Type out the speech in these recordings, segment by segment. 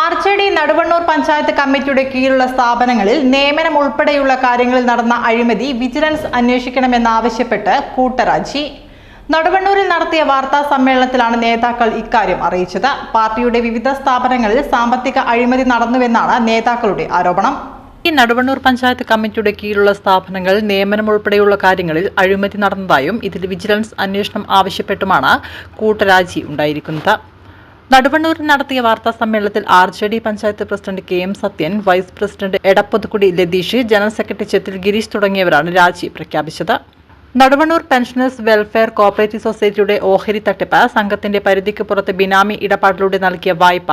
R Naduvannur panchayat കമ്മിറ്റിയുടെ കീഴിലുള്ള സ്ഥാപനങ്ങളിൽ നിയമനം ഉൾപ്പെടെയുള്ള കാര്യങ്ങളിൽ നടന്ന അഴിമതി വിജിലൻസ് അന്വേഷിക്കണമെന്നാവശ്യപ്പെട്ട് കൂട്ടരാജി. നടുവണ്ണൂരിൽ നടത്തിയ വാർത്താ സമ്മേളനത്തിലാണ് നേതാക്കൾ ഇക്കാര്യം അറിയിച്ചത്. പാർട്ടിയുടെ വിവിധ സ്ഥാപനങ്ങളിൽ സാമ്പത്തിക അഴിമതി നടന്നുവെന്നാണ് നേതാക്കളുടെ ആരോപണം. ഈ നടുവണ്ണൂർ പഞ്ചായത്ത് കമ്മിറ്റിയുടെ കീഴിലുള്ള സ്ഥാപനങ്ങൾ നിയമനം ഉൾപ്പെടെയുള്ള കാര്യങ്ങളിൽ അഴിമതി നടന്നതായും ഇതിൽ വിജിലൻസ് അന്വേഷണം ആവശ്യപ്പെട്ടുമാണ് കൂട്ടരാജി ഉണ്ടായിരിക്കുന്നത്. നടുവണ്ണൂരിൽ നടത്തിയ വാർത്താ സമ്മേളനത്തിൽ R J D panchayat president K M Sathyan vice president Edappothukkudi Latheesh general secretary Chethil Gireesh തുടങ്ങിയവരാണ് രാജി പ്രഖ്യാപിച്ചത്. നടുവണ്ണൂർ പെൻഷനേഴ്സ് വെൽഫെയർ കോപ്പറേറ്റീവ് സൊസൈറ്റിയുടെ ഓഹരി തട്ടിപ്പ് സംഘത്തിന്റെ പരിധിക്ക് പുറത്ത് ബിനാമി ഇടപാടിലൂടെ നൽകിയ വായ്പ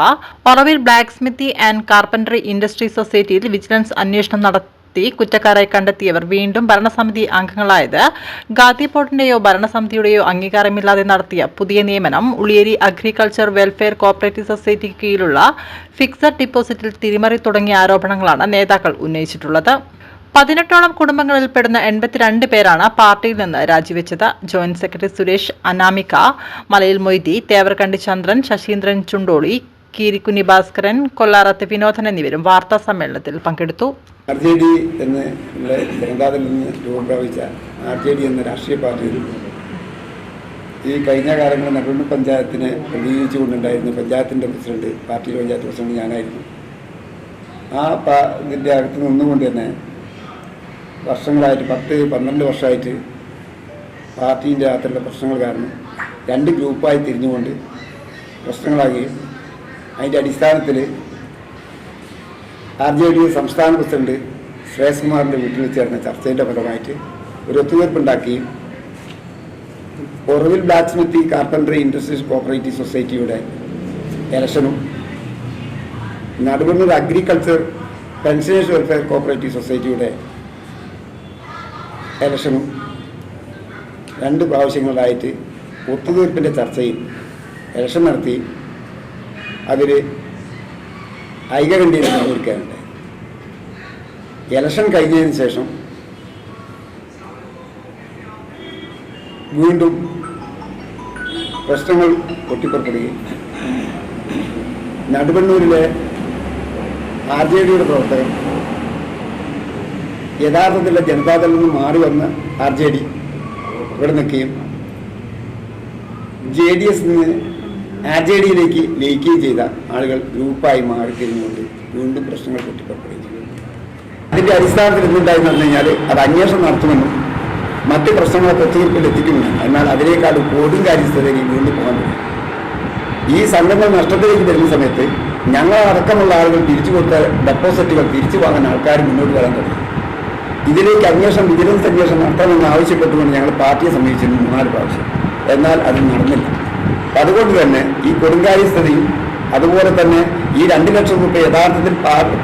ഒറവിൽ black smithy and carpentry industry സൊസൈറ്റിയിൽ വിജിലൻസ് അന്വേഷണം നടത്തി കുറ്റക്കാരായി കണ്ടെത്തിയവർ വീണ്ടും ഭരണസമിതി അംഗങ്ങളായത് ബോർഡിന്റെയോ ഭരണസമിതിയുടെയോ അംഗീകാരമില്ലാതെ നടത്തിയ പുതിയ നിയമനം ഉളിയേരി അഗ്രികൾച്ചർ വെൽഫെയർ കോപ്പറേറ്റീവ് സൊസൈറ്റിക്ക് കീഴിലുള്ള ഫിക്സഡ് ഡിപ്പോസിറ്റിൽ തിരിമറി തുടങ്ങിയ ആരോപണങ്ങളാണ് നേതാക്കൾ ഉന്നയിച്ചിട്ടുള്ളത്. പതിനെട്ടോളം കുടുംബങ്ങളിൽ പെടുന്ന എൺപത്തിരണ്ട് പേരാണ് പാർട്ടിയിൽ നിന്ന് രാജിവെച്ചത്. ജോയിന്റ് സെക്രട്ടറി സുരേഷ് അനാമിക മലയിൽ മൊയ്തി തേവർകണ്ടി ചന്ദ്രൻ ശശീന്ദ്രൻ ചുണ്ടോളി കീരിക്കുനി ഭാസ്കരൻ കൊല്ലാറത്ത് വിനോദൻ എന്നിവരും വാർത്താ സമ്മേളനത്തിൽ പങ്കെടുത്തു. ആർ ജെ ഡി എന്ന് ജനതാദളിൽ നിന്ന് രൂപം പ്രാപിച്ച ആർ ജെ ഡി എന്ന രാഷ്ട്രീയ പാർട്ടിയിൽ ഈ കഴിഞ്ഞ കാലങ്ങളിൽ നടുവണ്ണൂർ പഞ്ചായത്തിനെ പ്രതിനിധീകരിച്ചുകൊണ്ടുണ്ടായിരുന്ന പഞ്ചായത്തിന്റെ പ്രസിഡന്റ് പാർട്ടി പഞ്ചായത്ത് പ്രസിഡന്റ് ഞാനായിരുന്നു. ആ പാ ഇതിന്റെ അകത്ത് നിന്നുകൊണ്ട് തന്നെ വർഷങ്ങളായിട്ട് പത്ത് പന്ത്രണ്ട് വർഷമായിട്ട് പാർട്ടീന്റെ അകത്തുള്ള പ്രശ്നങ്ങൾ കാരണം രണ്ട് ഗ്രൂപ്പായി തിരിഞ്ഞുകൊണ്ട് പ്രശ്നങ്ങളാകുകയും അതിന്റെ അടിസ്ഥാനത്തിൽ ആർ ജെ ഡി സംസ്ഥാന പ്രസിഡന്റ് ശ്രേയസ്കുമാറിന്റെ വീട്ടിൽ വെച്ച് ചേർന്ന ചർച്ചയുടെ ഫലമായിട്ട് ഒരു ഒത്തുതീർപ്പുണ്ടാക്കുകയും Oravil blacksmithy carpentry industries cooperative സൊസൈറ്റിയുടെ ഇലക്ഷനും Naduvannur agriculture pensioners welfare cooperative സൊസൈറ്റിയുടെ ഇലക്ഷനും രണ്ട് പ്രാവശ്യങ്ങളിലായിട്ട് ഒത്തുതീർപ്പിന്റെ ചർച്ചയിൽ ഇലക്ഷൻ നടത്തി. അതിൽ ഐകകണ്ഠ്യം കൊടുക്കാറുണ്ട് ഇലക്ഷൻ കഴിഞ്ഞതിന് ശേഷം വീണ്ടും പ്രശ്നങ്ങൾ പൊട്ടിപ്പുറപ്പെടുകയും നടുവണ്ണൂരിലെ ആർ ജെ ഡിയുടെ പ്രവർത്തകർ യഥാർത്ഥത്തിലെ ജനതാദളിൽ നിന്ന് മാറി വന്ന് ആർ ജെ ഡി ഇവിടെ നിൽക്കുകയും ജെ ഡി എസ് നിന്ന് ആർ ജെ ഡിയിലേക്ക് ലയിക്കുകയും ചെയ്ത ആളുകൾ ഗ്രൂപ്പായി മാറിക്കഴിഞ്ഞുകൊണ്ട് വീണ്ടും പ്രശ്നങ്ങൾ പൊട്ടിപ്പുറപ്പെടുകയും ചെയ്തു. അതിന്റെ അടിസ്ഥാനത്തിൽ എന്തുണ്ടായെന്ന് പറഞ്ഞു കഴിഞ്ഞാൽ അത് അന്വേഷണം നടത്തുമെന്നും മറ്റ് പ്രശ്നങ്ങളൊക്കെ തീർപ്പിൽ എത്തിക്കുമെന്നും എന്നാൽ അതിനേക്കാൾ കൊടും കാര്യസ്ഥതയിൽ വീണ്ടും പോകാൻ തുടങ്ങി. ഈ സംഘടന നഷ്ടത്തിലേക്ക് വരുന്ന സമയത്ത് ഞങ്ങൾ അടക്കമുള്ള ആളുകൾ തിരിച്ചു കൊടുത്ത ഡെപ്പോസിറ്റുകൾ തിരിച്ചു വാങ്ങാൻ ആൾക്കാർ മുന്നോട്ട് വരാൻ തുടങ്ങി. ഇതിലേക്ക് അന്വേഷണം വിജിലൻസ് അന്വേഷണം നടത്തണമെന്ന് ആവശ്യപ്പെട്ടുകൊണ്ട് ഞങ്ങൾ പാർട്ടിയെ സമീപിച്ചിരുന്നു മൂന്നാൽ പ്രാവശ്യം. എന്നാൽ അത് നടന്നില്ല. അതുകൊണ്ട് തന്നെ ഈ കൊടുങ്കാര്യസ്ഥതയും അതുപോലെ തന്നെ ഈ രണ്ട് ലക്ഷം രൂപ യഥാർത്ഥത്തിൽ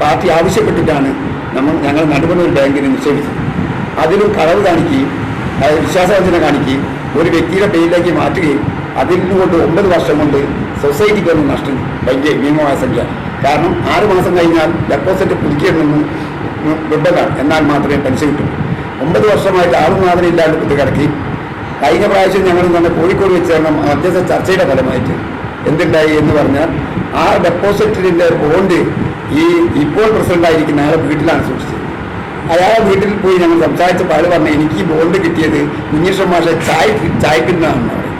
പാർട്ടി ആവശ്യപ്പെട്ടിട്ടാണ് നമ്മൾ ഞങ്ങൾ നടുവണ്ണൂർ ബാങ്കിന് നിക്ഷേപിച്ചത്. അതിലും കളവ് കാണിക്കുകയും വിശ്വാസവഞ്ചന കാണിക്കുകയും ഒരു വ്യക്തിയുടെ പേരിലേക്ക് മാറ്റുകയും അതിൽ കൊണ്ട് ഒമ്പത് വർഷം കൊണ്ട് സൊസൈറ്റിക്ക് വന്ന നഷ്ടം വലിയ ഭീമമായ സംഖ്യ. കാരണം ആറ് മാസം കഴിഞ്ഞാൽ ഡെപ്പോസിറ്റ് പുതുക്കിയിടണമെന്ന് നിർബന്ധമാണ് എന്നാൽ മാത്രമേ പലിശ കിട്ടൂ ഒമ്പത് വർഷമായിട്ട് ആളും ഇല്ലാണ്ട് കുത്തി കിടക്കി കഴിഞ്ഞ പ്രാവശ്യം ഞങ്ങൾ തന്നെ കോഴിക്കോട് വെച്ച് ചേർന്ന മധ്യസ്ഥ ചർച്ചയുടെ ഫലമായിട്ട് എന്തുണ്ടായി എന്ന് പറഞ്ഞാൽ ആ ഡെപ്പോസിറ്റിന്റെ ബോണ്ട് ഈ ഇപ്പോൾ പ്രസിഡന്റായിരിക്കുന്ന അയാളെ വീട്ടിലാണ് സൂക്ഷിച്ചത്. അയാളെ വീട്ടിൽ പോയി ഞങ്ങൾ സംസാരിച്ചപ്പോൾ അയാൾ പറഞ്ഞു എനിക്ക് ഈ ബോണ്ട് കിട്ടിയത് കുഞ്ഞിഷ്ണ മാഷ ചായ ചായപ്പിന്നാണെന്ന് പറയും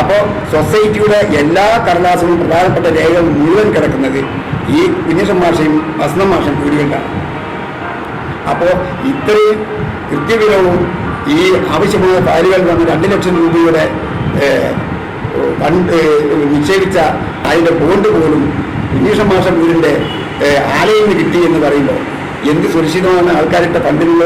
അപ്പോൾ സൊസൈറ്റിയുടെ എല്ലാ കടലാസുകളും പ്രധാനപ്പെട്ട രേഖകൾ മുഴുവൻ കിടക്കുന്നത് ഈ കുഞ്ഞിഷ്ണ മാഷയും വസന്ത മാഷയും വീടുകളിലാണ് അപ്പോൾ ഇത്രയും കൃത്യവിലവും ഈ ആവശ്യമായ ഫയലുകൾ വന്ന് രണ്ട് ലക്ഷം രൂപയുടെ നിക്ഷേപിച്ച അതിന്റെ ബോണ്ട് പോലും കുഞ്ഞീഷ മാസം വീടിന്റെ ആലയിൽ നിന്ന് കിട്ടി എന്ന് പറയുമ്പോൾ എന്ത് സുരക്ഷിതമാണ് ആൾക്കാരുടെ ഫണ്ടിലുള്ള